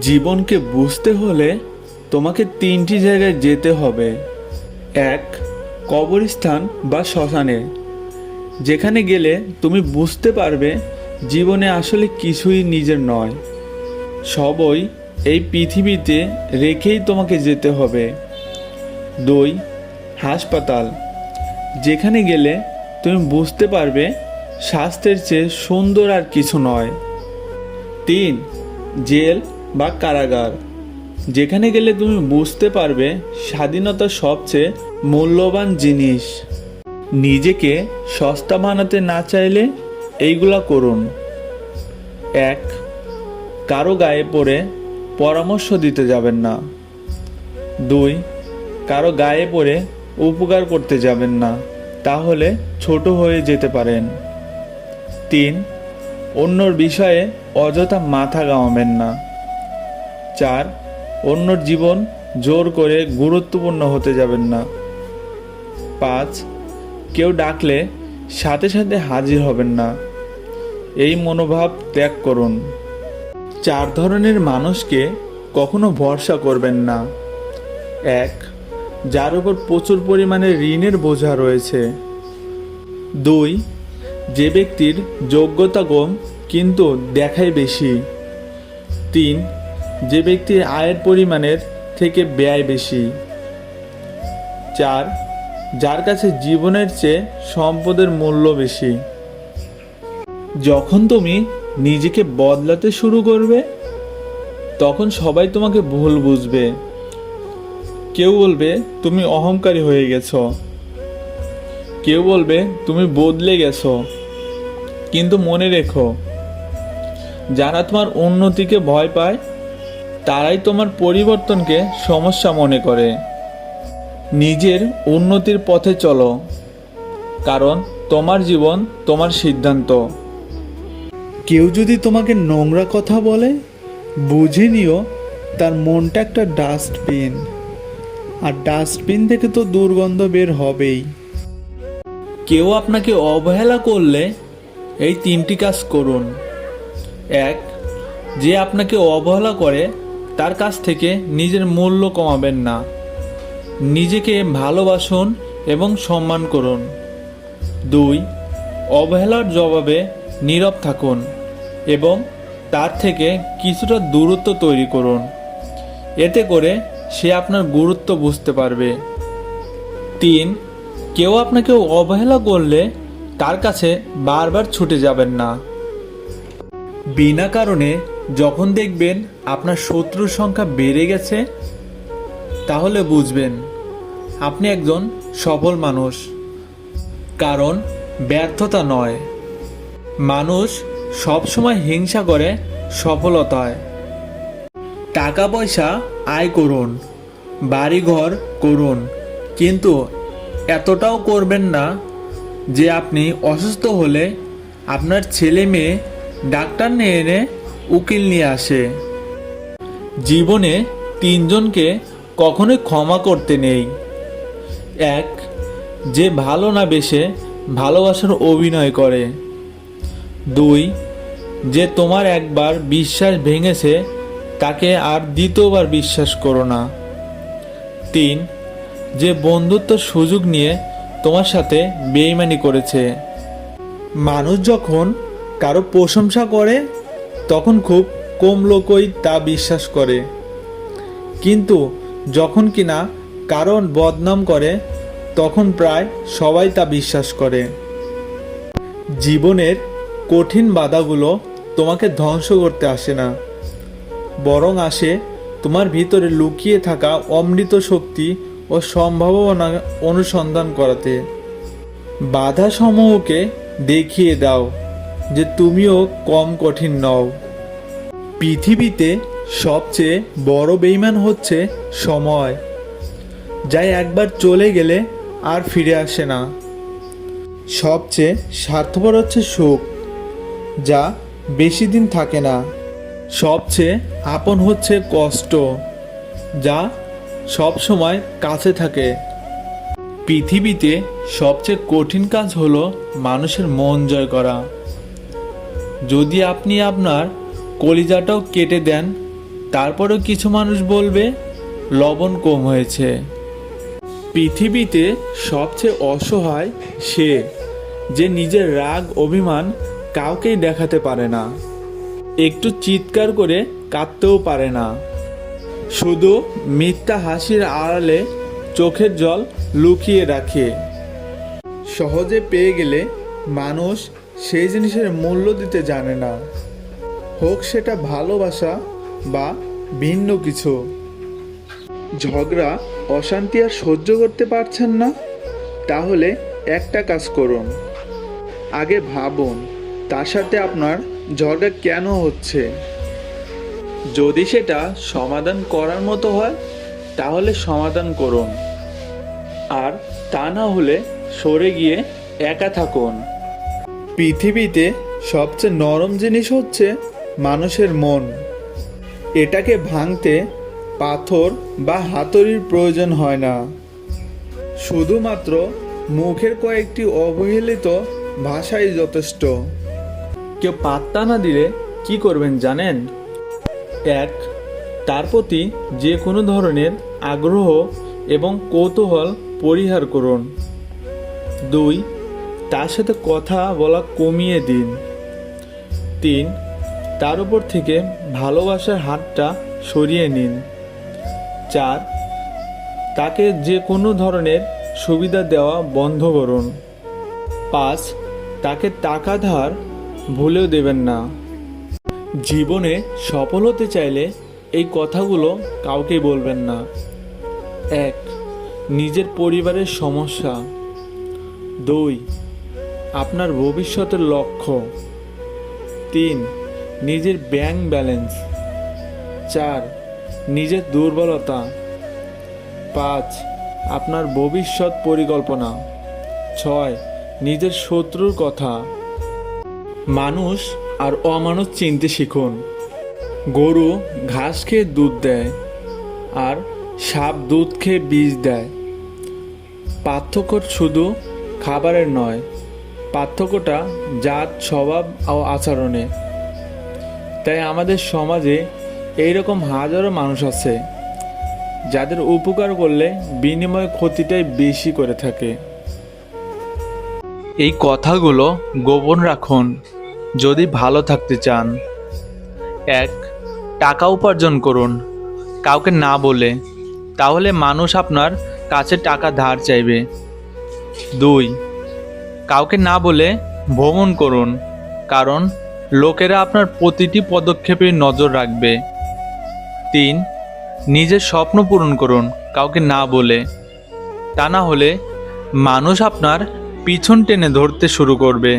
জীবনকে বুঝতে হলে তোমাকে তিনটি জায়গায় যেতে হবে। এক, কবরস্থান বা শ্মশানে। যেখানে গেলে তুমি বুঝতে পারবে জীবনে আসলে কিছুই নিজের নয়। সবই এই পৃথিবীতে রেখেই তোমাকে যেতে হবে। দুই, হাসপাতাল। যেখানে গেলে তুমি বুঝতে পারবে স্বাস্থ্যের চেয়ে সুন্দর আর কিছু নয়। তিন, জেল বা কারাগার। যেখানে গেলে তুমি বুঝতে পারবে স্বাধীনতা সবচেয়ে মূল্যবান জিনিস। নিজেকে সস্তা বানাতে না চাইলে এইগুলা করুন। এক, কারও গায়ে পড়ে পরামর্শ দিতে যাবেন না। দুই, কারও গায়ে পড়ে উপকার করতে যাবেন না, তাহলে ছোট হয়ে যেতে পারেন। তিন, অন্যর বিষয়ে অযথা মাথা গামাবেন না। চার, অন্যর জীবন জোর করে গুরুত্বপূর্ণ হতে যাবেন না। পাঁচ, কেউ ডাকলে সাথে সাথে হাজির হবেন না। এই মনোভাব ত্যাগ করুন। চার ধরনের মানুষকে কখনো ভরসা করবেন না। এক, যার উপর প্রচুর পরিমাণে ঋণের বোঝা রয়েছে। দুই, যে ব্যক্তির যোগ্যতা কম কিন্তু দেখায় বেশি। তিন যে ব্যক্তির আয়ের পরিমাণের থেকে ব্যয় বেশি। চার, যার কাছে জীবনের চেয়ে সম্পদের মূল্য বেশি। যখন তুমি নিজেকে বদলাতে শুরু করবে, তখন সবাই তোমাকে ভুল বুঝবে। কেউ বলবে, তুমি অহংকারী হয়ে গেছো। কেউ বলবে, তুমি বদলে গেছো। কিন্তু মনে রেখো, যারা তোমার উন্নতিকে ভয় পায় তারাই তোমার পরিবর্তনকে সমস্যা মনে করে। নিজের উন্নতির পথে চলো কারণ তোমার জীবন তোমার সিদ্ধান্ত। কেউ যদি তোমাকে নোংরা কথা বলে বুঝে নিও তার মনটা একটা ডাস্টবিন। আর ডাস্টবিন থেকে তো দুর্গন্ধ বের হবেই। কেউ আপনাকে অবহেলা করলে এই তিনটি কাজ করুন। এক যে আপনাকে অবহেলা করে তার কাছ থেকে নিজের মূল্য কমাবেন না। নিজেকে ভালোবাসুন এবং সম্মান করুন। দুই, অবহেলার জবাবে নীরব থাকুন এবং তার থেকে কিছুটা দূরত্ব তৈরি করুন। এতে করে সে আপনার গুরুত্ব বুঝতে পারবে। তিন, কেউ আপনাকে অবহেলা করলে তার কাছে বারবার ছুটে যাবেন না। বিনা কারণে যখন দেখবেন আপনার শত্রুর সংখ্যা বেড়ে গেছে, তাহলে বুঝবেন আপনি একজন সফল মানুষ। কারণ ব্যর্থতা নয়। মানুষ সবসময় হিংসা করে সফলতায় টাকা পয়সা আয় করুন, বাড়িঘর করুন, কিন্তু এতটাও করবেন না যে আপনি অসুস্থ হলে আপনার ছেলে মেয়ে ডাক্তার নিয়ে এনে উকিল নিয়ে আসে। জীবনে তিনজনকে কখনোই ক্ষমা করতে নেই। এক, যে ভালো না বেশে ভালোবাসার অভিনয় করে। দুই, যে তোমার একবার বিশ্বাস ভেঙেছে, তাকে আর দ্বিতীয়বার বিশ্বাস করো না। তিন, যে বন্ধুত্ব সুযোগ নিয়ে তোমার সাথে বেইমানি করেছে। মানুষ যখন কারও প্রশংসা করে, তখন খুব কম লোকই তা বিশ্বাস করে। কিন্তু যখন কিনা কারণ বদনাম করে, তখন প্রায় সবাই তা বিশ্বাস করে। জীবনের কঠিন বাধাগুলো তোমাকে ধ্বংস করতে আসে না। বরং আসে তোমার ভিতরে লুকিয়ে থাকা অমৃত শক্তি ও সম্ভাবনা অনুসন্ধান করাতে। বাধা সমূহকে দেখিয়ে দাও। যে তুমিও কম কঠিন নও। পৃথিবীতে সবচেয়ে বড় বেইমান হচ্ছে সময়। যাই একবার চলে গেলে আর ফিরে আসে না। সবচেয়ে স্বার্থপর হচ্ছে সুখ, যা বেশি দিন থাকে না। সবচেয়ে আপন হচ্ছে কষ্ট, যা সব সময় কাছে থাকে। পৃথিবীতে সবচেয়ে কঠিন কাজ হলো মানুষের মন জয় করা। যদি আপনি আপনার কলিজাটাও কেটে দেন, তারপরেও কিছু মানুষ বলবে, লবণ কম হয়েছে। পৃথিবীতে সবচেয়ে অসহায় সে, যে নিজের রাগ, অভিমান কাউকেই দেখাতে পারে না। একটু চিৎকার করে কাঁদতেও পারে না। শুধু মিথ্যা হাসির আড়ালে চোখের জল লুকিয়ে রাখে। সহজে পেয়ে গেলে মানুষ সেই জিনিসের মূল্য দিতে জানে না। হোক সেটা ভালোবাসা বা ভিন্ন কিছু। ঝগড়া, অশান্তি আর সহ্য করতে পারছেন না? তাহলে একটা কাজ করুন। আগে ভাবুন, তার সাথে আপনার ঝগড়া কেন হচ্ছে? যদি সেটা সমাধান করার মতো হয়, তাহলে সমাধান করুন। আর তা না হলে সরে গিয়ে একা থাকুন। পৃথিবীতে সবচেয়ে নরম জিনিস হচ্ছে মানুষের মন। এটাকে ভাঙতে পাথর বা হাতুড়ির প্রয়োজন হয় না। শুধুমাত্র মুখের কয়েকটি অবহেলিত ভাষাই যথেষ্ট। কেউ পাত্তা না দিলে কি করবেন জানেন? এক, তার প্রতি যে কোনো ধরনের আগ্রহ এবং কৌতূহল পরিহার করুন। দুই তার সাথে কথা বলা কমিয়ে দিন। তিন, তার উপর থেকে ভালোবাসার হাতটা সরিয়ে নিন। চার, তাকে যে কোনো ধরনের সুবিধা দেওয়া বন্ধ করুন। পাঁচ, তাকে টাকা ধার ভুলেও দেবেন না। জীবনে সফল হতে চাইলে এই কথাগুলো কাউকে বলবেন না। এক, নিজের পরিবারের সমস্যা। দুই আপনার ভবিষ্যতের লক্ষ্য। তিন, নিজের ব্যাংক ব্যালেন্স চার, নিজের দুর্বলতা। পাঁচ, আপনার ভবিষ্যৎ পরিকল্পনা। ছয়, নিজের শত্রুর কথা। মানুষ আর অমানুষ চিনতে শিখুন। গরু ঘাস খেয়ে দুধ দেয় আর সাপ দুধ খেয়ে বীজ দেয়। পার্থক্য শুধু খাবারের নয় পার্থক্যটা জাত, স্বভাব ও আচরণে। তাই আমাদের সমাজে এইরকম হাজারো মানুষ আছে যাদের উপকার করলে বিনিময় ক্ষতিটাই বেশি করে থাকে। এই কথাগুলো গোপন রাখুন, যদি ভালো থাকতে চান। এক, টাকা উপার্জন করুন। কাউকে না বলে, তাহলে মানুষ আপনার কাছে টাকা ধার চাইবে। দুই কাউকে না বলে ভ্রমণ করুন, কারণ লোকেরা আপনার প্রতিটি পদক্ষেপে নজর রাখবে। তিন, নিজের স্বপ্ন পূরণ করুন, কাউকে না বলে। তা না হলে মানুষ আপনার পিছন টেনে ধরতে শুরু করবে।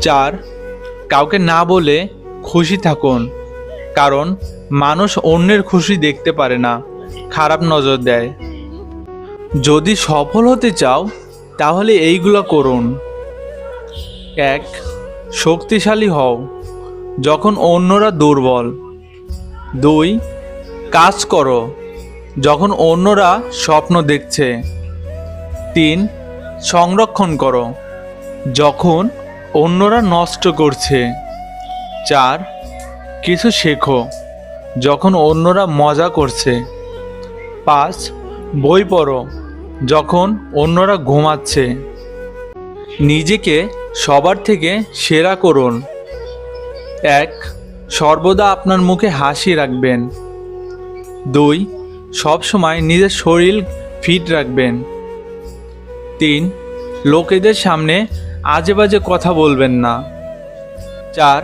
চার, কাউকে না বলে খুশি থাকুন, কারণ মানুষ অন্যের খুশি দেখতে পারে না, খারাপ নজর দেয়। যদি সফল হতে চাও তাহলে এইগুলো করুন। এক, শক্তিশালী হও যখন অন্যরা দুর্বল। দুই, কাজ করো যখন অন্যরা স্বপ্ন দেখছে। তিন, সংরক্ষণ করো যখন অন্যরা নষ্ট করছে। চার, কিছু শেখো যখন অন্যরা মজা করছে। পাঁচ, বই পড়ো যখন অন্যরা ঘুমাচ্ছে, নিজেকে সবার থেকে সেরা করুন। এক, সর্বদা আপনার মুখে হাসি রাখবেন। দুই, সবসময় নিজের শরীর ফিট রাখবেন। তিন, লোকেদের সামনে আজে বাজে কথা বলবেন না। চার,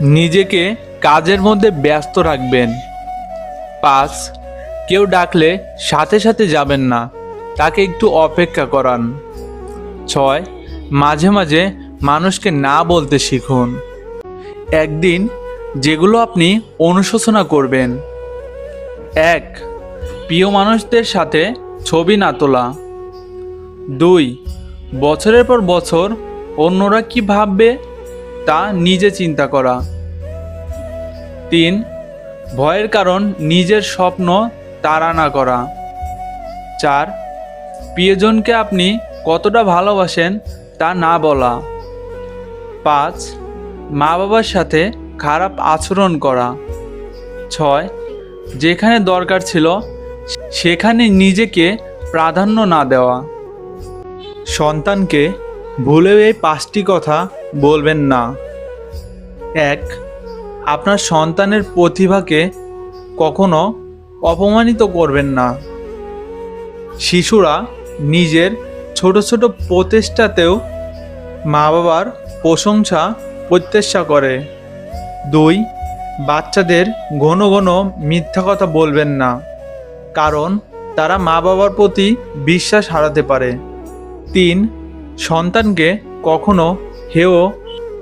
নিজেকে কাজের মধ্যে ব্যস্ত রাখবেন। পাঁচ, কেউ ডাকলে সাথে সাথে যাবেন না। তাকে একটু অপেক্ষা করান। ছয়, মাঝে মাঝে মানুষকে না বলতে শিখুন। একদিন যেগুলো আপনি অনুশোচনা করবেন। এক, প্রিয় মানুষদের সাথে ছবি না তোলা। দুই, বছরের পর বছর অন্যরা কি ভাববে তা নিজে চিন্তা করা। তিন, ভয়ের কারণ নিজের স্বপ্ন তাড়া না করা। চার প্রিয়জনকে আপনি কতটা ভালোবাসেন তা না বলা। পাঁচ মা বাবার সাথে খারাপ আচরণ করা। ছয়, যেখানে দরকার ছিল সেখানে নিজেকে প্রাধান্য না দেওয়া। সন্তানকে ভুলেও এই পাঁচটি কথা বলবেন না। এক, আপনার সন্তানের প্রতিভাকে কখনো অপমানিত করবেন না। শিশুরা নিজের ছোট ছোট প্রচেষ্টাতেও মা বাবার প্রশংসা, প্রত্যাশা করে। দুই, বাচ্চাদের ঘন ঘন মিথ্যা কথা বলবেন না, কারণ তারা মা বাবার প্রতি বিশ্বাস হারাতে পারে। তিন, সন্তানকে কখনো হেয়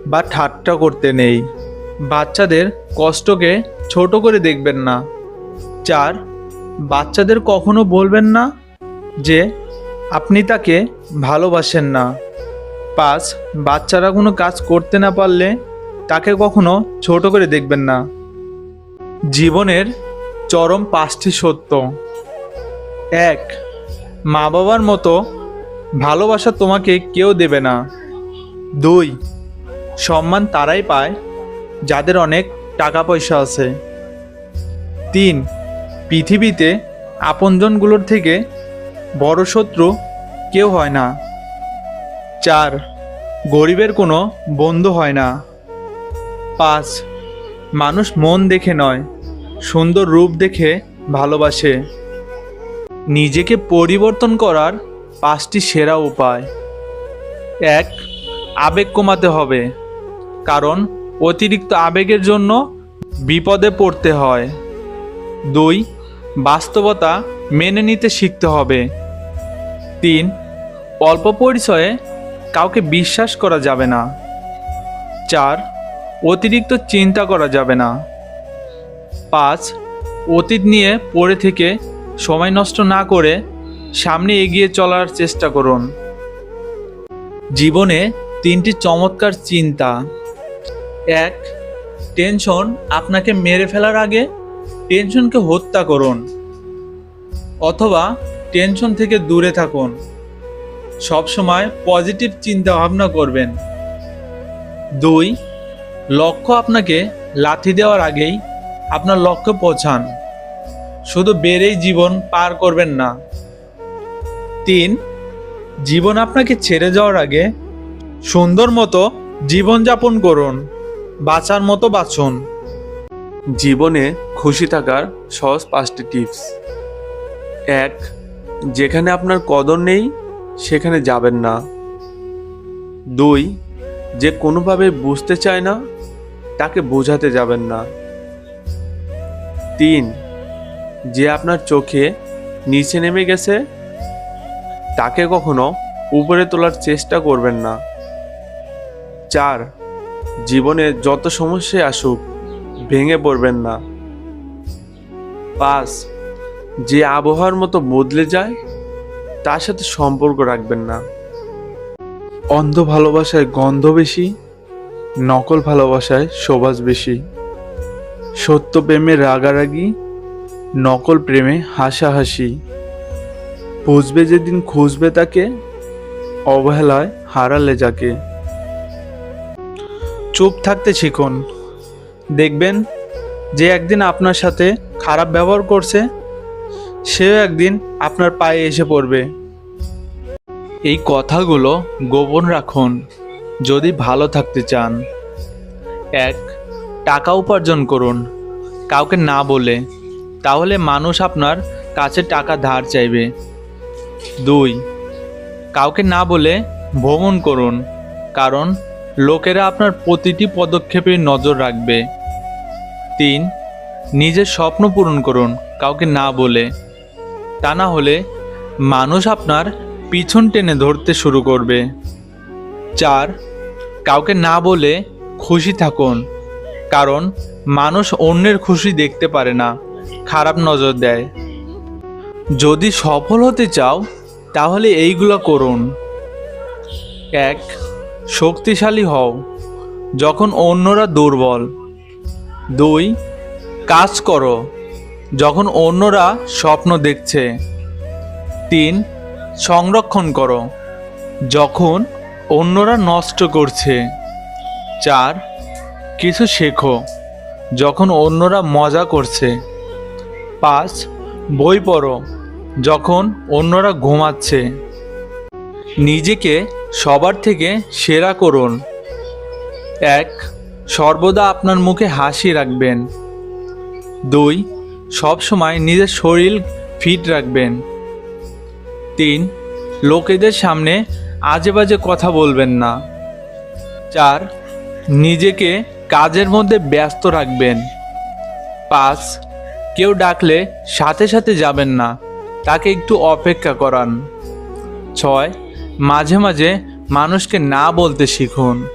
বা ঠাট্টা করতে নেই। বাচ্চাদের কষ্টকে ছোট করে দেখবেন না। চার, বাচ্চাদের কখনো বলবেন না যে আপনি তাকে ভালোবাসেন না। পাঁচ বাচ্চারা কোনো কাজ করতে না পারলে তাকে কখনো ছোট করে দেখবেন না। জীবনের চরম পাঁচটি সত্য। এক মা বাবার মতো ভালোবাসা তোমাকে কেউ দেবে না। দুই, সম্মান তারাই পায় যাদের অনেক টাকা পয়সা আছে। তিন, পৃথিবীতে আপনজনগুলোর থেকে বড় শত্রু কেউ হয় না। চার, গরিবের কোনো বন্ধু হয় না। পাঁচ, মানুষ মন দেখে নয়, সুন্দর রূপ দেখে ভালোবাসে। নিজেকে পরিবর্তন করার পাঁচটি সেরা উপায়। এক, আবেগ কমাতে হবে, কারণ অতিরিক্ত আবেগের জন্য বিপদে পড়তে হয়। দুই, বাস্তবতা মেনে নিতে শিখতে হবে। তিন, অল্প পরিচয়ে কাউকে বিশ্বাস করা যাবে না। চার, অতিরিক্ত চিন্তা করা যাবে না। পাঁচ, অতীত নিয়ে পড়ে থেকে সময় নষ্ট না করে সামনে এগিয়ে চলার চেষ্টা করুন। জীবনে তিনটি চমৎকার চিন্তা। এক, টেনশন আপনাকে মেরে ফেলার আগে টেনশনকে হত্যা করুন। অথবা টেনশন থেকে দূরে থাকুন। সবসময় পজিটিভ চিন্তা ভাবনা করবেন। দুই, লক্ষ্য আপনাকে লাথি দেওয়ার আগেই আপনার লক্ষ্যে পৌঁছান। শুধু বেড়েই জীবন পার করবেন না। তিন, জীবন আপনাকে ছেড়ে যাওয়ার আগে সুন্দর মতো জীবনযাপন করুন, বাঁচার মতো বাঁচুন। জীবনে খুশি থাকার সহজ পাঁচটি টিপস। এক যেখানে আপনার কদর নেই, সেখানে যাবেন না। দুই, যে কোনোভাবে বুঝতে চায় না, তাকে বোঝাতে যাবেন না। তিন, যে আপনার চোখে নিচে নেমে গেছে, তাকে কখনো উপরে তোলার চেষ্টা করবেন না। চার, জীবনে যত সমস্যায় আসুক, ভেঙে পড়বেন না। পাঁচ যে আবহাওয়ার মতো বদলে যায়, তার সাথে সম্পর্ক রাখবেন না। অন্ধ ভালোবাসায় গন্ধ বেশি, নকল ভালোবাসায় শোভাজ বেশি। সত্য প্রেমে রাগারাগি, নকল প্রেমে হাসাহাসি। বুঝবে যেদিন খুঁজবে তাকে, অবহেলায় হারালে যাকে। চুপ থাকতে শিখুন। দেখবেন যে একদিন আপনার সাথে খারাপ ব্যবহার করছে সেও একদিন আপনার পায়ে এসে পড়বে। এই কথাগুলো গোপন রাখুন, যদি ভালো থাকতে চান। এক, টাকা উপার্জন করুন। কাউকে না বলে, তাহলে মানুষ আপনার কাছে টাকা ধার চাইবে। দুই, কাউকে না বলে ভ্রমণ করুন, কারণ লোকেরা আপনার প্রতিটি পদক্ষেপে নজর রাখবে। তিন, নিজের স্বপ্ন পূরণ করুন, কাউকে না বলে। তা না হলে মানুষ আপনার পিছন টেনে ধরতে শুরু করবে। চার, কাউকে না বলে খুশি থাকুন, কারণ মানুষ অন্যের খুশি দেখতে পারে না, খারাপ নজর দেয়। যদি সফল হতে চাও, তাহলে এইগুলো করুন। এক, শক্তিশালী হও, যখন অন্যরা দুর্বল। দুই, কাজ করো যখন অন্যরা স্বপ্ন দেখছে। তিন, সংরক্ষণ করো। যখন অন্যরা নষ্ট করছে। চার, কিছু শেখো। যখন অন্যরা মজা করছে। পাঁচ, বই পড়ো। যখন অন্যরা ঘুমাচ্ছে। নিজেকে সবার থেকে সেরা করুন। এক, সর্বদা আপনার মুখে হাসি রাখবেন। দুই সবসময় নিজের শরীর ফিট রাখবেন। তিন, লোকেদের সামনে আজে বাজে কথা বলবেন না। চার, নিজেকে কাজের মধ্যে ব্যস্ত রাখবেন। পাঁচ, কেউ ডাকলে সাথে সাথে যাবেন না, তাকে একটু অপেক্ষা করান। ছয়, মাঝে মাঝে মানুষকে না বলতে শিখুন।